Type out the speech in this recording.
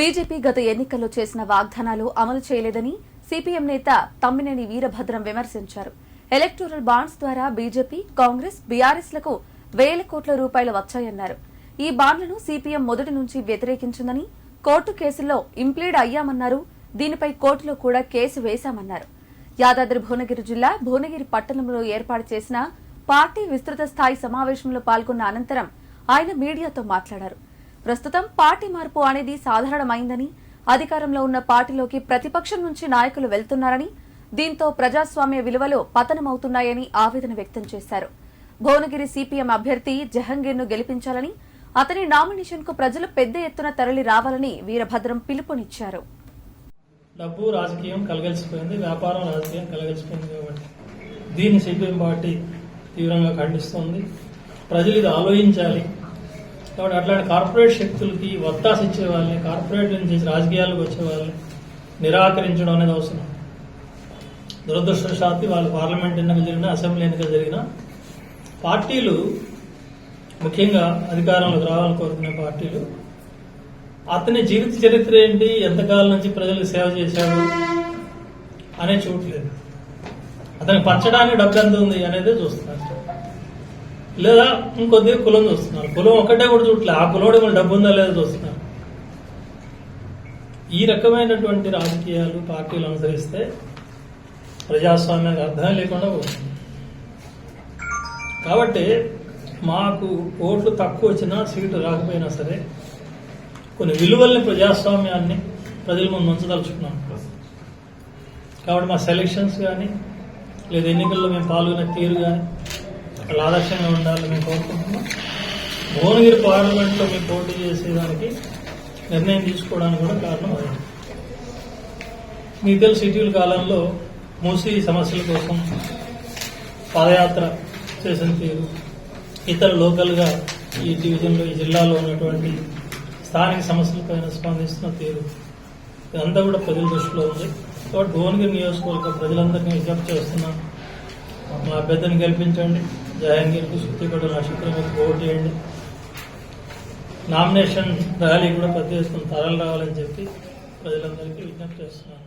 BJP గత ఎన్నికల్లో చేసిన వాగ్దానాలు అమలు చేయలేదని సిపిఎం నేత తమ్మినేని వీరభద్రం విమర్శించారు. ఎలక్టోరల్ బాండ్స్ ద్వారా బీజేపీ కాంగ్రెస్ బీఆర్ఎస్లకు వేల కోట్ల రూపాయలు వచ్చాయన్నారు. ఈ బాండ్లను సిపిఎం మొదటి నుంచి వ్యతిరేకించిందని కోర్టు కేసుల్లో ఇంప్లీడ్ అయ్యామన్నారు. దీనిపై కోర్టులో కూడా కేసు వేశామన్నారు. యాదాద్రి భువనగిరి జిల్లా భువనగిరి పట్టణంలో ఏర్పాటు చేసిన పార్టీ విస్తృత స్థాయి సమావేశంలో పాల్గొన్న అనంతరం ఆయన మీడియాతో మాట్లాడారు. ప్రస్తుతం పార్టీ మార్పు అనేది సాధారణమైందని అధికారంలో ఉన్న పార్టీలోకి ప్రతిపక్షం నుంచి నాయకులు వెళ్తున్నారని దీంతో ప్రజాస్వామ్య విలువలు పతనమవుతున్నాయని ఆవేదన వ్యక్తం చేశారు. భువనగిరి సిపిఎం అభ్యర్థి జహంగీర్ను గెలిపించాలని అతని నామినేషన్కు ప్రజలు పెద్ద ఎత్తున తరలి రావాలని వీరభద్రం పిలుపునిచ్చారు. డబ్బు రాజకీయం కలగలిసిపోయింది వ్యాపారం రాజకీయం కలగలిసిపోయింది కాబట్టి దీన్ని సిపిఎం పార్టీ తీవ్రంగా ఖండిస్తోంది. ప్రజలు ఇది ఆలోచించాలి. కాబట్టి అట్లాంటి కార్పొరేట్ శక్తులకి వత్తాసు ఇచ్చే వాళ్ళని కార్పొరేట్ నుంచి రాజకీయాలకు వచ్చే వాళ్ళని నిరాకరించడం అనేది అవసరం. దురదృష్టవశాత్తు వాళ్ళు పార్లమెంట్ ఎన్నికలు జరిగినా అసెంబ్లీ ఎన్నికలు జరిగినా పార్టీలు ముఖ్యంగా అధికారంలోకి రావాలని కోరుకునే పార్టీలు అతని జీవిత చరిత్ర ఏంటి ఎంతకాలం నుంచి ప్రజలకు సేవ చేశాడు అనే చూడలేదు అతను పంచడానికి డబ్బు ఎంత ఉంది అనేది చూస్తున్నారు. లేదా ఇంకొద్ది కులం చూస్తున్నారు. కులం ఒక్కటే కూడా చూడలే ఆ కులంలో మన డబ్బు ఉందా లేదా చూస్తున్నారు. ఈ రకమైనటువంటి రాజకీయాలు పార్టీలు అనుసరిస్తే ప్రజాస్వామ్యానికి అర్థం లేకుండా పోతుంది. కాబట్టి మాకు ఓట్లు తక్కువ వచ్చినా సీటు రాకపోయినా సరే కొన్ని విలువల్ని ప్రజాస్వామ్యాన్ని ప్రజల ముందు ఉంచదలుచుకున్నాం. కాబట్టి మా సెలక్షన్స్ కానీ లేదా ఎన్నికల్లో మేము పాల్గొనే తీరు కానీ వాళ్ళు ఆదర్శంగా ఉండాలని మేము కోరుకుంటున్నాం. భువనగిరి పార్లమెంట్లో మేము పోటీ చేసేదానికి నిర్ణయం తీసుకోవడానికి కూడా కారణం అదే. మీకు తెలుసు ఇటీవల కాలంలో మూసి సమస్యల కోసం పాదయాత్ర చేసిన తీరు. ఇతర లోకల్గా ఈ డివిజన్లో ఈ జిల్లాలో ఉన్నటువంటి స్థానిక సమస్యలపైన స్పందిస్తున్న తీరు. ఇదంతా కూడా ప్రజల దృష్టిలో ఉంది. కాబట్టి భువనగిరి నియోజకవర్గ ప్రజలందరినీ విజ్ఞప్తి చేస్తున్నాం మా అభ్యర్థిని గెలిపించండి. జహాంగీర్కు సుత్తిగూడ నక్షత్రం ఓటు చేయండి. నామినేషన్ ర్యాలీ కూడా పెద్ద వేసుకుని తరలి రావాలని చెప్పి ప్రజలందరికీ విజ్ఞప్తి చేస్తున్నాను.